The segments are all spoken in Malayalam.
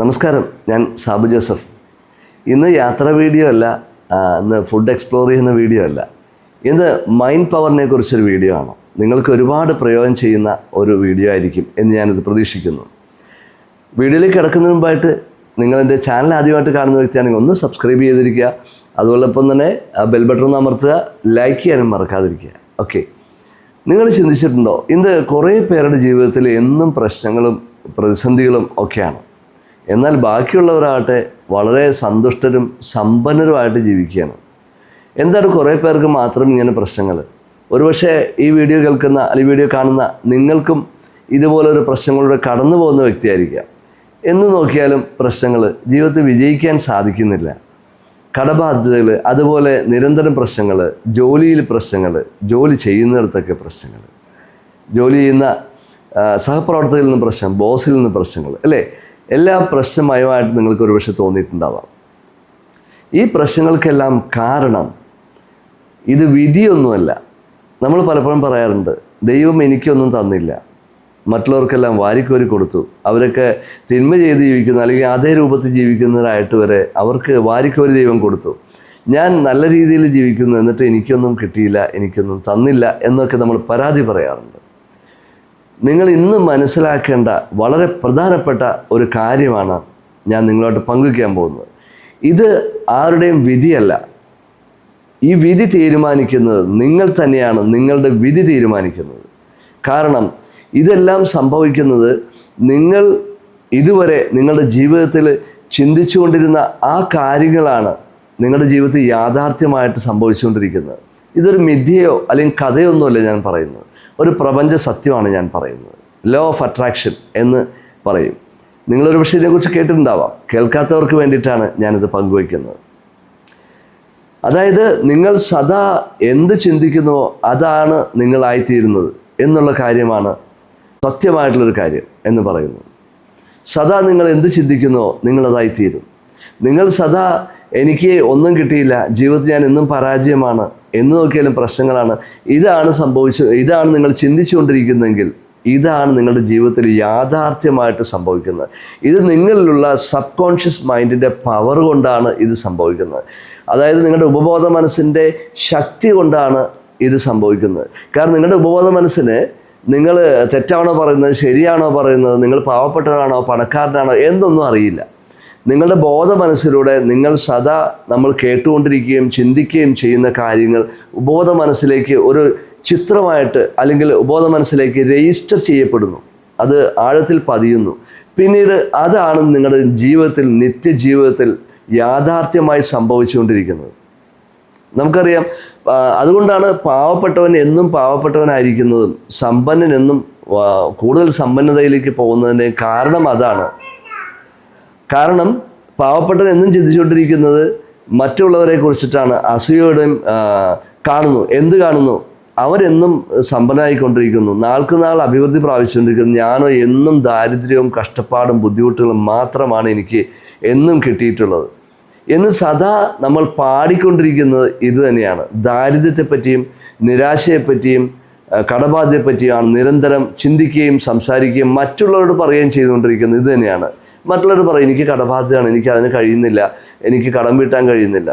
നമസ്കാരം ഞാൻ സാബു ജോസഫ്. ഇന്ന് യാത്രാ വീഡിയോ അല്ല ഇന്ന് ഫുഡ് എക്സ്പ്ലോർ ചെയ്യുന്ന വീഡിയോ അല്ല. ഇന്ന് മൈൻഡ് പവറിനെ കുറിച്ചൊരു വീഡിയോ ആണ്. നിങ്ങൾക്ക് ഒരുപാട് പ്രയോജനം ചെയ്യുന്ന ഒരു വീഡിയോ ആയിരിക്കും എന്ന് ഞാനിത് പ്രതീക്ഷിക്കുന്നു. വീഡിയോയിലേക്ക് കിടക്കുന്നതിന് മുമ്പായിട്ട് നിങ്ങളെന്റെ ചാനൽ ആദ്യമായിട്ട് കാണുന്ന വ്യക്തിയാണെങ്കിൽ ഒന്ന് സബ്സ്ക്രൈബ് ചെയ്തിരിക്കുക. അതുപോലൊപ്പം തന്നെ ബെൽ ബട്ടൺ ഒന്ന് അമർത്തുക ലൈക്ക് ചെയ്യാനും മറക്കാതിരിക്കുക. ഓക്കെ നിങ്ങൾ ചിന്തിച്ചിട്ടുണ്ടോ ഇന്ന് കുറേ പേരുടെ ജീവിതത്തിൽ എന്നും പ്രശ്നങ്ങളും പ്രതിസന്ധികളും ഒക്കെയാണ്. എന്നാൽ ബാക്കിയുള്ളവരാകട്ടെ വളരെ സന്തുഷ്ടരും സമ്പന്നരുമായിട്ട് ജീവിക്കുകയാണ്. എന്താണ് കുറേ പേർക്ക് മാത്രം ഇങ്ങനെ പ്രശ്നങ്ങൾ? ഒരുപക്ഷെ ഈ വീഡിയോ കേൾക്കുന്ന അല്ലെങ്കിൽ വീഡിയോ കാണുന്ന നിങ്ങൾക്കും ഇതുപോലൊരു പ്രശ്നങ്ങളിലൂടെ കടന്നു പോകുന്ന വ്യക്തിയായിരിക്കാം എന്ന് നോക്കിയാലും പ്രശ്നങ്ങൾ ജീവിതത്തിൽ വിജയിക്കാൻ സാധിക്കുന്നില്ല. കടബാധ്യതകൾ അതുപോലെ നിരന്തരം പ്രശ്നങ്ങൾ ജോലിയിൽ പ്രശ്നങ്ങൾ ജോലി ചെയ്യുന്നിടത്തൊക്കെ പ്രശ്നങ്ങൾ. ജോലി ചെയ്യുന്ന സഹപ്രവർത്തകരിൽ നിന്ന് പ്രശ്നം ബോസിൽ നിന്ന് പ്രശ്നങ്ങൾ അല്ലേ? എല്ലാം പ്രശ്നമയമായിട്ട് നിങ്ങൾക്ക് ഒരുപക്ഷെ തോന്നിയിട്ടുണ്ടാവാം. ഈ പ്രശ്നങ്ങൾക്കെല്ലാം കാരണം ഇത് വിധിയൊന്നുമല്ല. നമ്മൾ പലപ്പോഴും പറയാറുണ്ട് ദൈവം എനിക്കൊന്നും തന്നില്ല. മറ്റുള്ളവർക്കെല്ലാം വാരിക്കോരി കൊടുത്തു. അവരൊക്കെ തിന്മ ചെയ്ത് ജീവിക്കുന്ന അല്ലെങ്കിൽ അതേ രൂപത്തിൽ ജീവിക്കുന്നവരായിട്ട് വരെ അവർക്ക് വാരിക്കോരി ദൈവം കൊടുത്തു. ഞാൻ നല്ല രീതിയിൽ ജീവിക്കുന്നു എന്നിട്ട് എനിക്കൊന്നും കിട്ടിയില്ല എനിക്കൊന്നും തന്നില്ല എന്നൊക്കെ നമ്മൾ പരാതി പറയാറുണ്ട്. നിങ്ങൾ ഇന്ന് മനസ്സിലാക്കേണ്ട വളരെ പ്രധാനപ്പെട്ട ഒരു കാര്യമാണ് ഞാൻ നിങ്ങളോട്ട് പങ്കുവയ്ക്കാൻ പോകുന്നത്. ഇത് ആരുടെയും വിധിയല്ല. ഈ വിധി തീരുമാനിക്കുന്നത് നിങ്ങൾ തന്നെയാണ് നിങ്ങളുടെ വിധി തീരുമാനിക്കുന്നത്. കാരണം ഇതെല്ലാം സംഭവിക്കുന്നത് നിങ്ങൾ ഇതുവരെ നിങ്ങളുടെ ജീവിതത്തിൽ ചിന്തിച്ചുകൊണ്ടിരുന്ന ആ കാര്യങ്ങളാണ് നിങ്ങളുടെ ജീവിതത്തിൽ യാഥാർത്ഥ്യമായിട്ട് സംഭവിച്ചുകൊണ്ടിരിക്കുന്നത്. ഇതൊരു മിഥ്യയോ അല്ലെങ്കിൽ കഥയൊന്നുമല്ല ഞാൻ പറയുന്നത്. ഒരു പ്രപഞ്ച സത്യമാണ് ഞാൻ പറയുന്നത്. ലോ ഓഫ് അട്രാക്ഷൻ എന്ന് പറയും. നിങ്ങളൊരു പക്ഷേ ഇതിനെക്കുറിച്ച് കേട്ടിട്ടുണ്ടാവാം. കേൾക്കാത്തവർക്ക് വേണ്ടിയിട്ടാണ് ഞാനിത് പങ്കുവയ്ക്കുന്നത്. അതായത് നിങ്ങൾ സദാ എന്ത് ചിന്തിക്കുന്നുവോ അതാണ് നിങ്ങളായിത്തീരുന്നത് എന്നുള്ള കാര്യമാണ് സത്യമായിട്ടുള്ളൊരു കാര്യം എന്ന് പറയുന്നത്. സദാ നിങ്ങൾ എന്ത് ചിന്തിക്കുന്നുവോ നിങ്ങളതായിത്തീരും. നിങ്ങൾ സദാ എനിക്ക് ഒന്നും കിട്ടിയില്ല. ജീവിതത്തിൽ ഞാൻ എന്നും പരാജയമാണ്. എന്ന് നോക്കിയാലും പ്രശ്നങ്ങളാണ്. ഇതാണ് സംഭവിച്ചു ഇതാണ് നിങ്ങൾ ചിന്തിച്ചുകൊണ്ടിരിക്കുന്നതെങ്കിൽ ഇതാണ് നിങ്ങളുടെ ജീവിതത്തിൽ യാഥാർത്ഥ്യമായിട്ട് സംഭവിക്കുന്നത്. ഇത് നിങ്ങളിലുള്ള സബ് കോൺഷ്യസ് മൈൻഡിന്റെ പവർ കൊണ്ടാണ് ഇത് സംഭവിക്കുന്നത്. അതായത് നിങ്ങളുടെ ഉപബോധ മനസ്സിന്റെ ശക്തി കൊണ്ടാണ് ഇത് സംഭവിക്കുന്നത്. കാരണം നിങ്ങളുടെ ഉപബോധ മനസ്സിന് നിങ്ങൾ തെറ്റാണോ പറയുന്നത് ശരിയാണോ പറയുന്നത് നിങ്ങൾ പാവപ്പെട്ടവരാണോ പണക്കാരനാണോ എന്തൊന്നും അറിയില്ല. നിങ്ങളുടെ ബോധ മനസ്സിലൂടെ നിങ്ങൾ സദാ നമ്മൾ കേട്ടുകൊണ്ടിരിക്കുകയും ചിന്തിക്കുകയും ചെയ്യുന്ന കാര്യങ്ങൾ ഉപബോധ മനസ്സിലേക്ക് ഒരു ചിത്രമായിട്ട് അല്ലെങ്കിൽ ഉപബോധ മനസ്സിലേക്ക് രജിസ്റ്റർ ചെയ്യപ്പെടുന്നു. അത് ആഴത്തിൽ പതിയുന്നു. പിന്നീട് അതാണ് നിങ്ങളുടെ ജീവിതത്തിൽ നിത്യജീവിതത്തിൽ യാഥാർത്ഥ്യമായി സംഭവിച്ചുകൊണ്ടിരിക്കുന്നത്. നമുക്കറിയാം അതുകൊണ്ടാണ് പാവപ്പെട്ടവൻ എന്നും പാവപ്പെട്ടവനായിരിക്കുന്നതും സമ്പന്നൻ എന്നും കൂടുതൽ സമ്പന്നതയിലേക്ക് പോകുന്നതിന്റെ കാരണം അതാണ്. കാരണം പാവപ്പെട്ടവൻ എന്നും ചിന്തിച്ചുകൊണ്ടിരിക്കുന്നത് മറ്റുള്ളവരെ കുറിച്ചിട്ടാണ് അസൂയോടെയും കാണുന്നു. എന്ത് കാണുന്നു? അവരെന്നും സമ്പന്നായിക്കൊണ്ടിരിക്കുന്നു നാൾക്ക് നാൾ അഭിവൃദ്ധി പ്രാപിച്ചുകൊണ്ടിരിക്കുന്നു. ഞാനോ എന്നും ദാരിദ്ര്യവും കഷ്ടപ്പാടും ബുദ്ധിമുട്ടുകളും മാത്രമാണ് എനിക്ക് എന്നും കിട്ടിയിട്ടുള്ളത്. എന്ന് സദാ നമ്മൾ പാടിക്കൊണ്ടിരിക്കുന്നത് ഇത് തന്നെയാണ്. ദാരിദ്ര്യത്തെപ്പറ്റിയും നിരാശയെപ്പറ്റിയും കടബാധ്യയെപ്പറ്റിയുമാണ് നിരന്തരം ചിന്തിക്കുകയും സംസാരിക്കുകയും മറ്റുള്ളവരോട് പറയുകയും ചെയ്തുകൊണ്ടിരിക്കുന്നത് ഇത് തന്നെയാണ്. മറ്റുള്ളവർ പറയും എനിക്ക് കടബാധ്യതയാണ് എനിക്ക് അതിന് കഴിയുന്നില്ല എനിക്ക് കടം വീട്ടാൻ കഴിയുന്നില്ല.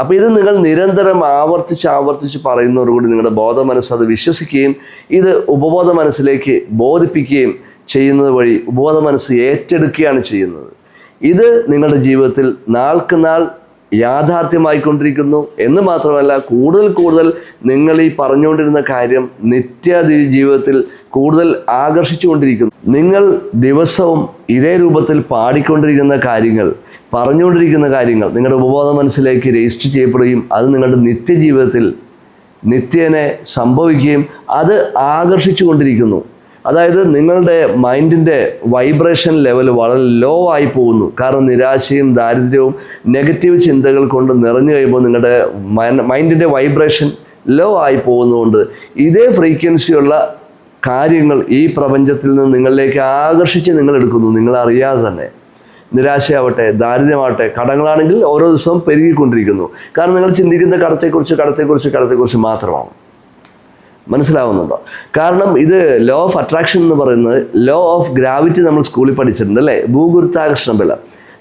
അപ്പോൾ ഇത് നിങ്ങൾ നിരന്തരം ആവർത്തിച്ച് ആവർത്തിച്ച് പറയുന്നതോടുകൂടി നിങ്ങളുടെ ബോധ മനസ്സ് അത് വിശ്വസിക്കുകയും ഇത് ഉപബോധ മനസ്സിലേക്ക് ബോധിപ്പിക്കുകയും ചെയ്യുന്നത് വഴി ഉപബോധ മനസ്സ് ഏറ്റെടുക്കുകയാണ് ചെയ്യുന്നത്. ഇത് നിങ്ങളുടെ ജീവിതത്തിൽ നാൾക്ക് നാൾ യാഥാർത്ഥ്യമായിക്കൊണ്ടിരിക്കുന്നു എന്ന് മാത്രമല്ല കൂടുതൽ കൂടുതൽ നിങ്ങൾ ഈ പറഞ്ഞുകൊണ്ടിരുന്ന കാര്യം നിത്യ ജീവിതത്തിൽ കൂടുതൽ ആകർഷിച്ചുകൊണ്ടിരിക്കുന്നു. നിങ്ങൾ ദിവസവും ഇതേ രൂപത്തിൽ പാടിക്കൊണ്ടിരിക്കുന്ന കാര്യങ്ങൾ പറഞ്ഞുകൊണ്ടിരിക്കുന്ന കാര്യങ്ങൾ നിങ്ങളുടെ ഉപബോധ മനസ്സിലേക്ക് രജിസ്റ്റർ ചെയ്യപ്പെടുകയും അത് നിങ്ങളുടെ നിത്യജീവിതത്തിൽ നിത്യേനെ സംഭവിക്കുകയും അത് ആകർഷിച്ചു കൊണ്ടിരിക്കുന്നു അതായത് നിങ്ങളുടെ മൈൻഡിന്റെ വൈബ്രേഷൻ ലെവൽ വളരെ ലോ ആയി പോകുന്നു. കാരണം നിരാശയും ദാരിദ്ര്യവും നെഗറ്റീവ് ചിന്തകൾ കൊണ്ട് നിറഞ്ഞു കഴിയുമ്പോൾ നിങ്ങളുടെ മൈൻഡിന്റെ വൈബ്രേഷൻ ലോ ആയി പോകുന്നതുകൊണ്ട് ഇതേ ഫ്രീക്വൻസിയുള്ള കാര്യങ്ങൾ ഈ പ്രപഞ്ചത്തിൽ നിന്ന് നിങ്ങളിലേക്ക് ആകർഷിച്ച് നിങ്ങൾ എടുക്കുന്നു നിങ്ങൾ അറിയാതെ തന്നെ. നിരാശയാവട്ടെ ദാരിദ്ര്യമാവട്ടെ കടങ്ങളാണെങ്കിൽ ഓരോ ദിവസവും പെരുകിക്കൊണ്ടിരിക്കുന്നു. കാരണം നിങ്ങൾ ചിന്തിക്കുന്ന കടത്തെക്കുറിച്ച് കടത്തെക്കുറിച്ച് കടത്തെക്കുറിച്ച് മാത്രമാണ്. മനസ്സിലാവുന്നുണ്ടോ? കാരണം ഇത് ലോ ഓഫ് അട്രാക്ഷൻ എന്ന് പറയുന്നത് ലോ ഓഫ് ഗ്രാവിറ്റി നമ്മൾ സ്കൂളിൽ പഠിച്ചിട്ടുണ്ട് അല്ലേ? ഭൂഗുരുത്താകർഷണ ബലം.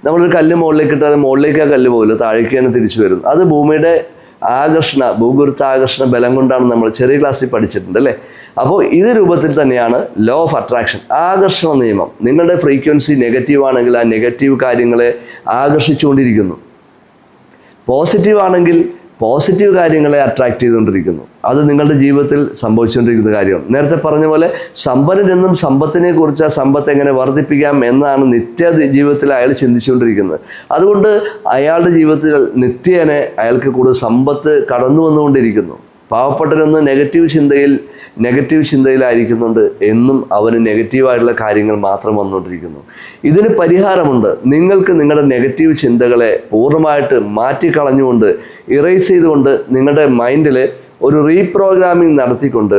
നമ്മളൊരു കല്ല് മുകളിലേക്ക് ഇട്ടാൽ മുകളിലേക്ക് ആ കല്ല് പോകില്ല താഴേക്ക് തന്നെ തിരിച്ചു വരും അത് ഭൂമിയുടെ ആകർഷണ ഭൂഗുരുത്താകർഷണ ബലം കൊണ്ടാണ് നമ്മൾ ചെറിയ ക്ലാസ്സിൽ പഠിച്ചിട്ടുണ്ട് അല്ലേ? അപ്പോൾ ഇത് രൂപത്തിൽ തന്നെയാണ് ലോ ഓഫ് അട്രാക്ഷൻ ആകർഷണ നിയമം. നിങ്ങളുടെ ഫ്രീക്വൻസി നെഗറ്റീവ് ആണെങ്കിൽ ആ നെഗറ്റീവ് കാര്യങ്ങളെ ആകർഷിച്ചുകൊണ്ടിരിക്കുന്നു. പോസിറ്റീവ് ആണെങ്കിൽ പോസിറ്റീവ് കാര്യങ്ങളെ അട്രാക്ട് ചെയ്തുകൊണ്ടിരിക്കുന്നു. അത് നിങ്ങളുടെ ജീവിതത്തിൽ സംഭവിച്ചുകൊണ്ടിരിക്കുന്ന കാര്യമാണ് നേരത്തെ പറഞ്ഞ പോലെ സമ്പന്നനെന്നും സമ്പത്തിനെ കുറിച്ച് ആ സമ്പത്ത് എങ്ങനെ വർദ്ധിപ്പിക്കാം എന്നാണ് നിത്യ ജീവിതത്തിൽ അയാൾ ചിന്തിച്ചുകൊണ്ടിരിക്കുന്നത്. അതുകൊണ്ട് അയാളുടെ ജീവിതത്തിൽ നിത്യേനെ അയാൾക്ക് കൂടുതൽ സമ്പത്ത് കടന്നു വന്നുകൊണ്ടിരിക്കുന്നു. പാവപ്പെട്ടരൊന്ന് നെഗറ്റീവ് ചിന്തയിൽ നെഗറ്റീവ് ചിന്തയിലായിരിക്കുന്നുണ്ട് എന്നും അവന് നെഗറ്റീവായിട്ടുള്ള കാര്യങ്ങൾ മാത്രം വന്നുകൊണ്ടിരിക്കുന്നു. ഇതിന് പരിഹാരമുണ്ട്. നിങ്ങൾക്ക് നിങ്ങളുടെ നെഗറ്റീവ് ചിന്തകളെ പൂർണമായിട്ട് മാറ്റിക്കളഞ്ഞുകൊണ്ട് ഇറേസ് ചെയ്തുകൊണ്ട് നിങ്ങളുടെ മൈൻഡിൽ ഒരു റീപ്രോഗ്രാമിംഗ് നടത്തിക്കൊണ്ട്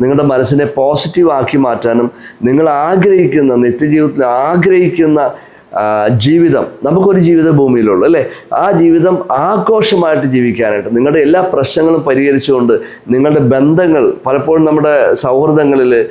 നിങ്ങളുടെ മനസ്സിനെ പോസിറ്റീവ് ആക്കി മാറ്റാനും നിങ്ങൾ ആഗ്രഹിക്കുന്ന നിത്യജീവിതത്തിൽ ആഗ്രഹിക്കുന്ന ജീവിതം നമുക്കൊരു ജീവിത ഭൂമിയിലുള്ളൂ അല്ലേ? ആ ജീവിതം ആഘോഷമായിട്ട് ജീവിക്കാനായിട്ട് നിങ്ങളുടെ എല്ലാ പ്രശ്നങ്ങളും പരിഹരിച്ചുകൊണ്ട് നിങ്ങളുടെ ബന്ധങ്ങൾ പലപ്പോഴും നമ്മുടെ സൗഹൃദങ്ങളിൽ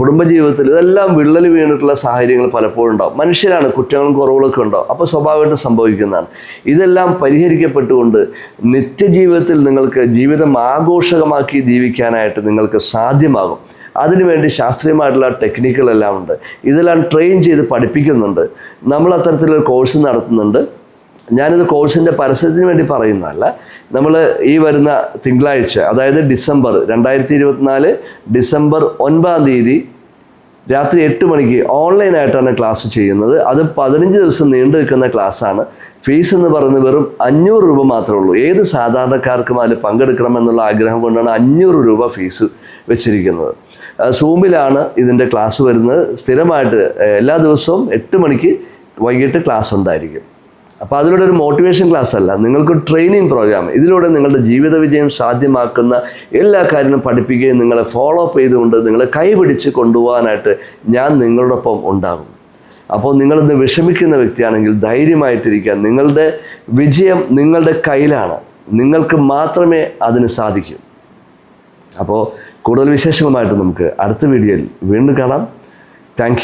കുടുംബജീവിതത്തിൽ ഇതെല്ലാം വിള്ളൽ വീണിട്ടുള്ള സാഹചര്യങ്ങൾ പലപ്പോഴും ഉണ്ടാവും. മനുഷ്യരാണ് കുറ്റങ്ങളും കുറവുകളൊക്കെ ഉണ്ടാവും. അപ്പോൾ സ്വാഭാവികമായിട്ട് സംഭവിക്കുന്നതാണ്. ഇതെല്ലാം പരിഹരിക്കപ്പെട്ടുകൊണ്ട് നിത്യജീവിതത്തിൽ നിങ്ങൾക്ക് ജീവിതം ആഘോഷകമാക്കി ജീവിക്കാനായിട്ട് നിങ്ങൾക്ക് സാധ്യമാകും. അതിനുവേണ്ടി ശാസ്ത്രീയമായിട്ടുള്ള ടെക്നിക്കുകളെല്ലാം ഉണ്ട്. ഇതെല്ലാം ട്രെയിൻ ചെയ്ത് പഠിപ്പിക്കുന്നുണ്ട്. നമ്മൾ അത്തരത്തിലൊരു കോഴ്സ് നടത്തുന്നുണ്ട്. ഞാനിത് കോഴ്സിന്റെ പരസ്യത്തിന് വേണ്ടി പറയുന്നതല്ല. നമ്മൾ ഈ വരുന്ന തിങ്കളാഴ്ച അതായത് ഡിസംബർ രണ്ടായിരത്തി ഇരുപത്തിനാല് ഡിസംബർ ഒൻപതാം തീയതി രാത്രി എട്ട് മണിക്ക് ഓൺലൈനായിട്ടാണ് ക്ലാസ് ചെയ്യുന്നത്. അത് പതിനഞ്ച് ദിവസം നീണ്ടു നിൽക്കുന്ന ക്ലാസ്സാണ്. ഫീസ് എന്ന് പറയുന്നത് വെറും അഞ്ഞൂറ് രൂപ മാത്രമേ ഉള്ളൂ. ഏത് സാധാരണക്കാർക്കും അതിൽ പങ്കെടുക്കണമെന്നുള്ള ആഗ്രഹം കൊണ്ടാണ് അഞ്ഞൂറ് രൂപ ഫീസ് വെച്ചിരിക്കുന്നത്. സൂമിലാണ് ഇതിന്റെ ക്ലാസ് വരുന്നത്. സ്ഥിരമായിട്ട് എല്ലാ ദിവസവും എട്ട് മണിക്ക് വൈകിട്ട് ക്ലാസ് ഉണ്ടായിരിക്കും. അപ്പോൾ അതിലൂടെ ഒരു മോട്ടിവേഷൻ ക്ലാസ് അല്ല. നിങ്ങൾക്ക് ട്രെയിനിങ് പ്രോഗ്രാം ഇതിലൂടെ നിങ്ങളുടെ ജീവിത വിജയം സാധ്യമാക്കുന്ന എല്ലാ കാര്യങ്ങളും പഠിപ്പിക്കുകയും നിങ്ങളെ ഫോളോ അപ്പ് ചെയ്തുകൊണ്ട് നിങ്ങളെ കൈപിടിച്ച് കൊണ്ടുപോകാനായിട്ട് ഞാൻ നിങ്ങളോടൊപ്പം ഉണ്ടാകും. അപ്പോൾ നിങ്ങളിന്ന് വിഷമിക്കുന്ന വ്യക്തിയാണെങ്കിൽ ധൈര്യമായിട്ടിരിക്കുക. നിങ്ങളുടെ വിജയം നിങ്ങളുടെ കയ്യിലാണ്. നിങ്ങൾക്ക് മാത്രമേ അതിന് സാധിക്കൂ. അപ്പോൾ കൂടുതൽ വിശേഷങ്ങളുമായിട്ട് നമുക്ക് അടുത്ത വീഡിയോയിൽ വീണ്ടും കാണാം. താങ്ക്